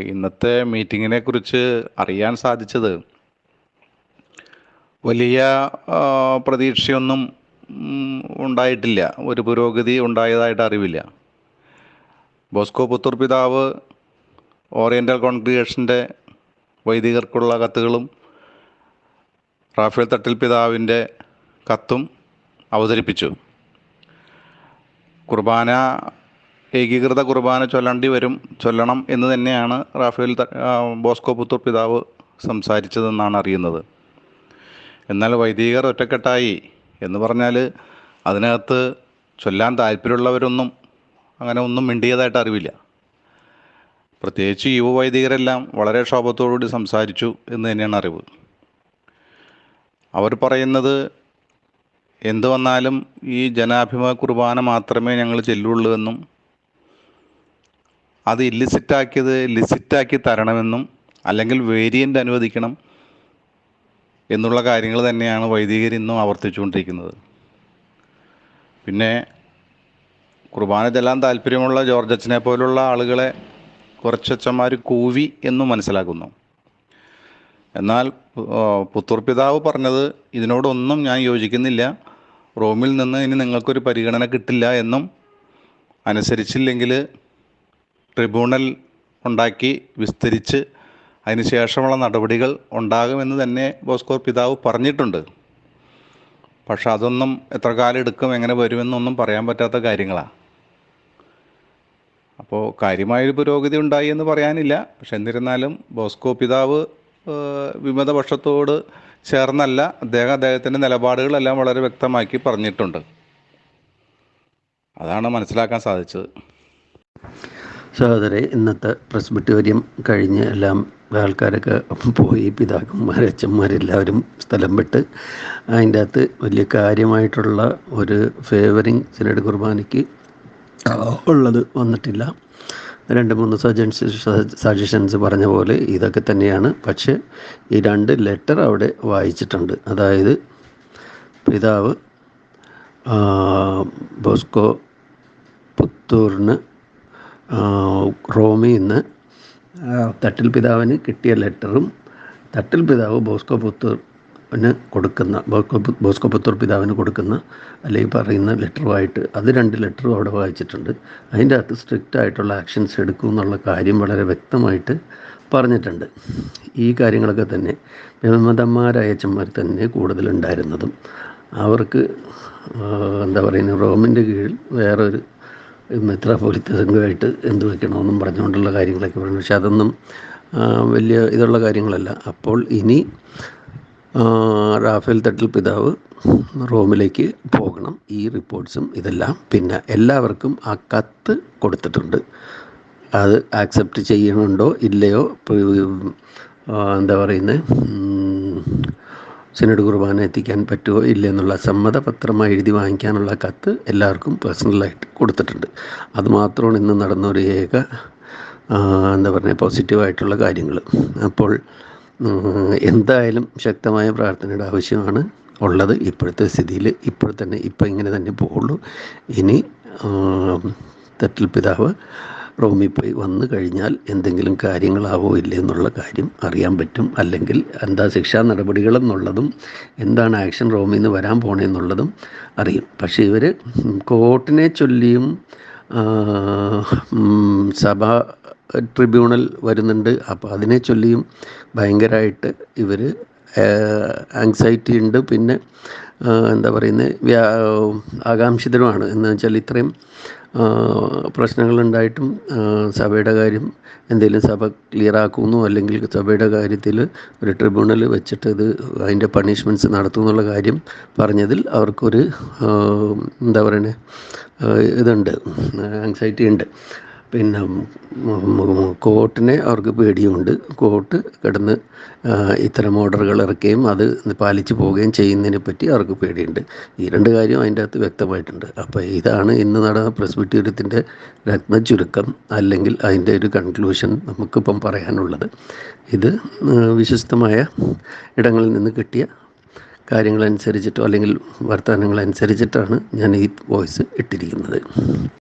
ഇന്നത്തെ മീറ്റിങ്ങിനെ കുറിച്ച് അറിയാൻ സാധിച്ചത് വലിയ പ്രതീക്ഷയൊന്നും ഉണ്ടായിട്ടില്ല. ഒരു പുരോഗതി ഉണ്ടായതായിട്ട് അറിവില്ല. ബോസ്കോ പുത്തൂർ പിതാവ് ഓറിയന്റൽ കോൺഗ്രിഗേഷന്റെ വൈദികർക്കുള്ള കത്തുകളും റാഫേൽ തട്ടിൽ പിതാവിന്റെ കത്തും അവതരിപ്പിച്ചു. കുർബാന ഏകീകൃത കുർബാന ചൊല്ലേണ്ടി വരും ചൊല്ലണം എന്ന് തന്നെയാണ് റാഫേൽ ബോസ്കോ പുത്തൂർ പിതാവ് സംസാരിച്ചതെന്നാണ് അറിയുന്നത്. എന്നാൽ വൈദികർ ഒറ്റക്കെട്ടായി എന്ന് പറഞ്ഞാൽ അതിനകത്ത് ചൊല്ലാൻ താല്പര്യമുള്ളവരൊന്നും അങ്ങനെ ഒന്നും മിണ്ടിയതായിട്ട് അറിവില്ല. പ്രത്യേകിച്ച് യുവ വൈദികരെല്ലാം വളരെ ക്ഷോഭത്തോടുകൂടി സംസാരിച്ചു എന്ന് തന്നെയാണ് അറിവ്. അവർ പറയുന്നത് എന്തു വന്നാലും ഈ ജനാഭിമുഖ കുർബാന മാത്രമേ ഞങ്ങൾ ചെല്ലുള്ളൂ എന്നും അത് ഇല്ലിസിറ്റാക്കിയത് ലിസിറ്റാക്കി തരണമെന്നും അല്ലെങ്കിൽ വേരിയന്റ് അനുവദിക്കണം എന്നുള്ള കാര്യങ്ങൾ തന്നെയാണ് വൈദികർ ഇന്നും ആവർത്തിച്ചുകൊണ്ടിരിക്കുന്നത്. പിന്നെ കുർബാന ചെല്ലാൻ താല്പര്യമുള്ള ജോർജ് അച്ഛനെ പോലുള്ള ആളുകളെ കുറച്ചച്ഛന്മാർ കൂവി എന്നും മനസ്സിലാക്കുന്നു. എന്നാൽ പുത്തൂർ പിതാവ് പറഞ്ഞത് ഇതിനോടൊന്നും ഞാൻ യോജിക്കുന്നില്ല. റോമിൽ നിന്ന് ഇനി നിങ്ങൾക്കൊരു പരിഗണന കിട്ടില്ല എന്നും അനുസരിച്ചില്ലെങ്കിൽ ട്രിബ്യൂണൽ ഉണ്ടാക്കി വിസ്തരിച്ച് അതിനുശേഷമുള്ള നടപടികൾ ഉണ്ടാകുമെന്ന് തന്നെ ബോസ്കോർ പിതാവ് പറഞ്ഞിട്ടുണ്ട്. പക്ഷെ അതൊന്നും എത്ര കാലം എടുക്കും എങ്ങനെ വരുമെന്നൊന്നും പറയാൻ പറ്റാത്ത കാര്യങ്ങളാണ് അപ്പോൾ കാര്യമായൊരു പുരോഗതി ഉണ്ടായി എന്ന് പറയാനില്ല. പക്ഷെ എന്നിരുന്നാലും ബോസ്കോ പിതാവ് വിമതപക്ഷത്തോട് ചേർന്നല്ല അദ്ദേഹം അദ്ദേഹത്തിന്റെ നിലപാടുകളെല്ലാം വളരെ വ്യക്തമാക്കി പറഞ്ഞിട്ടുണ്ട്. അതാണ് മനസ്സിലാക്കാൻ സാധിച്ചത്. സഹോദരെ ഇന്നത്തെ പ്രസ്ബിറ്റോറിയം കഴിഞ്ഞ് എല്ലാം ആൾക്കാരൊക്കെ പോയി പിതാക്കന്മാർ അച്ഛന്മാരെല്ലാവരും സ്ഥലം വിട്ട് അതിന്റെ അകത്ത് വലിയ കാര്യമായിട്ടുള്ള ഒരു ഫേവറിങ് സിനഡ് കുർബാനയ്ക്ക് ഉള്ളത് വന്നിട്ടില്ല. രണ്ട് മൂന്ന് സജൻസ് സജഷൻസ് പറഞ്ഞ പോലെ ഇതൊക്കെ തന്നെയാണ്. പക്ഷേ ഈ രണ്ട് ലെറ്റർ അവിടെ വായിച്ചിട്ടുണ്ട്. അതായത് പിതാവ് ബോസ്കോ പുത്തൂറിന് റോമിൽ നിന്ന് തട്ടിൽ പിതാവിന് കിട്ടിയ ലെറ്ററും തട്ടിൽ പിതാവ് ബോസ്കോ പുത്തൂർന് കൊടുക്കുന്ന ബോസ്കോ ബോസ്കോ പുത്തൂർ പിതാവിന് കൊടുക്കുന്ന അല്ലെങ്കിൽ പറയുന്ന ലെറ്ററുമായിട്ട് അത് രണ്ട് ലെറ്ററും അവിടെ വായിച്ചിട്ടുണ്ട്. അതിന്റെ അകത്ത് സ്ട്രിക്റ്റ് ആയിട്ടുള്ള ആക്ഷൻസ് എടുക്കും എന്നുള്ള കാര്യം വളരെ വ്യക്തമായിട്ട് പറഞ്ഞിട്ടുണ്ട്. ഈ കാര്യങ്ങളൊക്കെ തന്നെ വിമതന്മാരായ അച്ഛന്മാർ തന്നെ കൂടുതലുണ്ടായിരുന്നതും. അവർക്ക് എന്താ പറയുന്നത് റോമിന്റെ കീഴിൽ വേറൊരു മെത്രാപോലിത്ത സംഘമായിട്ട് എന്ത് വയ്ക്കണമെന്നും പറഞ്ഞുകൊണ്ടുള്ള കാര്യങ്ങളൊക്കെ പറഞ്ഞു. പക്ഷെ അതൊന്നും വലിയ ഇതുള്ള കാര്യങ്ങളല്ല. അപ്പോൾ ഇനി റാഫേൽ തട്ടിൽ പിതാവ് റോമിലേക്ക് പോകണം. ഈ റിപ്പോർട്ട്സും ഇതെല്ലാം. പിന്നെ എല്ലാവർക്കും ആ കത്ത് കൊടുത്തിട്ടുണ്ട്. അത് ആക്സെപ്റ്റ് ചെയ്യണുണ്ടോ ഇല്ലയോ? എന്താ പറയുന്നത് സിനഡ് കുർബാന എത്തിക്കാൻ പറ്റുമോ ഇല്ല എന്നുള്ള സമ്മതപത്രമായി എഴുതി വാങ്ങിക്കാനുള്ള കത്ത് എല്ലാവർക്കും പേഴ്സണലായിട്ട് കൊടുത്തിട്ടുണ്ട്. അതുമാത്രമാണ് ഇന്ന് നടന്ന ഒരു ഏക എന്താ പറയുക പോസിറ്റീവായിട്ടുള്ള കാര്യങ്ങൾ അപ്പോൾ എന്തായാലും ശക്തമായ പ്രാർത്ഥനയുടെ ആവശ്യമാണ് ഉള്ളത്. ഇപ്പോഴത്തെ സ്ഥിതിയിൽ ഇപ്പോൾ തന്നെ ഇപ്പം ഇങ്ങനെ തന്നെ പോകുള്ളൂ ഇനി തെറ്റിൽ പിതാവ് റോമിൽ പോയി വന്നു കഴിഞ്ഞാൽ എന്തെങ്കിലും കാര്യങ്ങളാവോ ഇല്ലേ എന്നുള്ള കാര്യം അറിയാൻ പറ്റും. അല്ലെങ്കിൽ എന്താ ശിക്ഷാ നടപടികളെന്നുള്ളതും എന്താണ് ആക്ഷൻ റോമിൽ നിന്ന് വരാൻ പോണേന്നുള്ളതും അറിയും. പക്ഷേ ഇവർ കോർട്ടിനെ ചൊല്ലിയും സഭ ട്രിബ്യൂണൽ വരുന്നുണ്ട്. അപ്പോൾ അതിനെ ചൊല്ലിയും ഭയങ്കരമായിട്ട് ഇവർ ആങ്സൈറ്റി ഉണ്ട്. പിന്നെ എന്താ പറയുന്നത് ആകാംക്ഷിതരുമാണ്. എന്ന് വെച്ചാൽ ഇത്രയും പ്രശ്നങ്ങളുണ്ടായിട്ടും സഭയുടെ കാര്യം എന്തെങ്കിലും സഭ ക്ലിയർ ആക്കുന്നു അല്ലെങ്കിൽ സഭയുടെ കാര്യത്തിൽ ഒരു ട്രിബ്യൂണൽ വെച്ചിട്ട് ഇത് അതിന്റെ പണിഷ്മെന്റ്സ് നടത്തും എന്നുള്ള കാര്യം പറഞ്ഞതിൽ അവർക്കൊരു എന്താ പറയണേ ഇതുണ്ട് ആങ്സൈറ്റി ഉണ്ട്. പിന്നെ കോർട്ടിനെ അവർക്ക് പേടിയുമുണ്ട്. കോർട്ട് കിടന്ന് ഇത്തരം ഓർഡറുകൾ ഇറക്കുകയും അത് പാലിച്ചു പോവുകയും ചെയ്യുന്നതിനെ പറ്റി അവർക്ക് പേടിയുണ്ട്. ഈ രണ്ട് കാര്യം അതിന്റെ അകത്ത് വ്യക്തമായിട്ടുണ്ട്. അപ്പോൾ ഇതാണ് ഇന്ന് നടന്ന പ്രസ്ബിറ്റീരിയത്തിന്റെ രത്ന ചുരുക്കം അല്ലെങ്കിൽ അതിന്റെ ഒരു കൺക്ലൂഷൻ നമുക്കിപ്പം പറയാനുള്ളത്. ഇത് വിശ്വസ്തമായ ഇടങ്ങളിൽ നിന്ന് കിട്ടിയ കാര്യങ്ങളനുസരിച്ചിട്ടോ അല്ലെങ്കിൽ വർത്തമാനങ്ങളനുസരിച്ചിട്ടാണ് ഞാൻ ഈ വോയിസ് ഇട്ടിരിക്കുന്നത്.